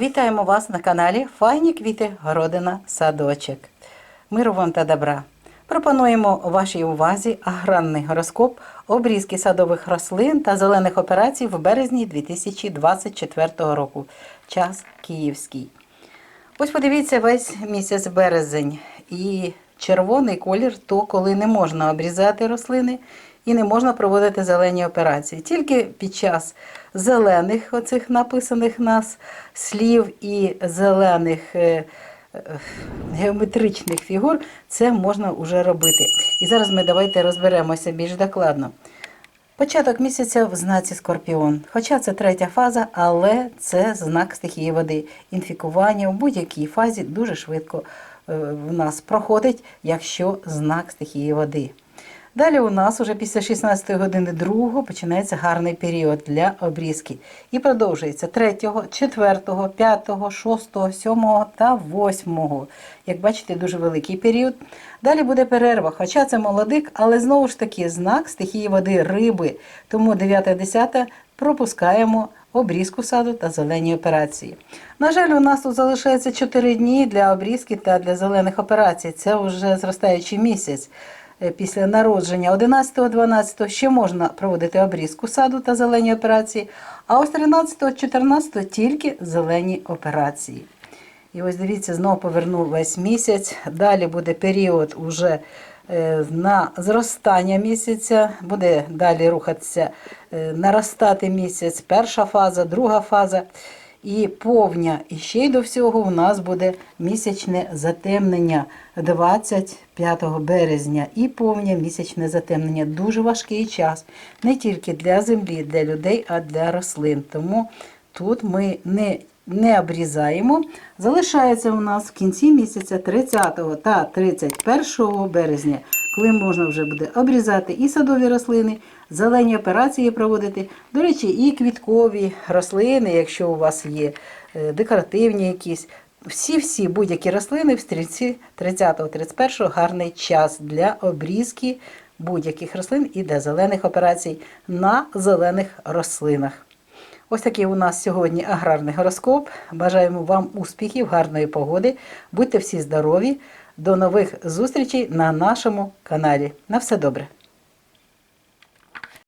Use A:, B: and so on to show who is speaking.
A: Вітаємо вас на каналі Файні квіти, городина, садочок. Миру вам та добра. Пропонуємо вашій увазі аграрний гороскоп, обрізки садових рослин та зелених операцій в березні 2024 року. Час київський. Ось подивіться весь місяць березень і червоний колір то коли не можна обрізати рослини і не можна проводити зелені операції. Тільки під час зелених оцих написаних нас слів і зелених е, е, геометричних фігур це можна вже робити. І зараз ми давайте розберемося більш докладно. Початок місяця в знаці Скорпіон. Хоча це третя фаза, але це знак стихії води. Інфікування в будь-якій фазі дуже швидко в нас проходить, якщо знак стихії води. Далі у нас уже після 16 години 2 починається гарний період для обрізки. І продовжується 3, 4, 5, 6, 7 та 8. Як бачите, дуже великий період. Далі буде перерва, хоча це молодик, але знову ж таки знак стихії води риби. Тому 9-10 пропускаємо обрізку саду та зелені операції. На жаль, у нас тут залишається 4 дні для обрізки та для зелених операцій. Це вже зростаючий місяць. Е, Після народження 11-12 ще можна проводити обрізку саду та зелені операції, а ось 13-14 тільки зелені операції. І ось дивіться, знову повернув весь місяць. Далі буде період уже на зростання місяця, буде далі рухатися, е, наростати місяць, перша фаза, друга фаза і повня. І ще й до всього у нас буде місячне затемнення 25 березня. І повня місячне затемнення. Дуже важкий час не тільки для землі, для людей, а для рослин. Тому тут ми не не обрізаємо. Залишається у нас в кінці місяця 30 та 31 березня, коли можна вже буде обрізати і садові рослини, зелені операції проводити. До речі, і квіткові рослини, якщо у вас є е, декоративні якісь. Всі-всі будь-які рослини в стрільці 30-31 гарний час для обрізки будь-яких рослин і для зелених операцій на зелених рослинах. Ось такий у нас сьогодні аграрний гороскоп. Бажаємо вам успіхів, гарної погоди. Будьте всі здорові. До нових зустрічей на нашому каналі. На все добре!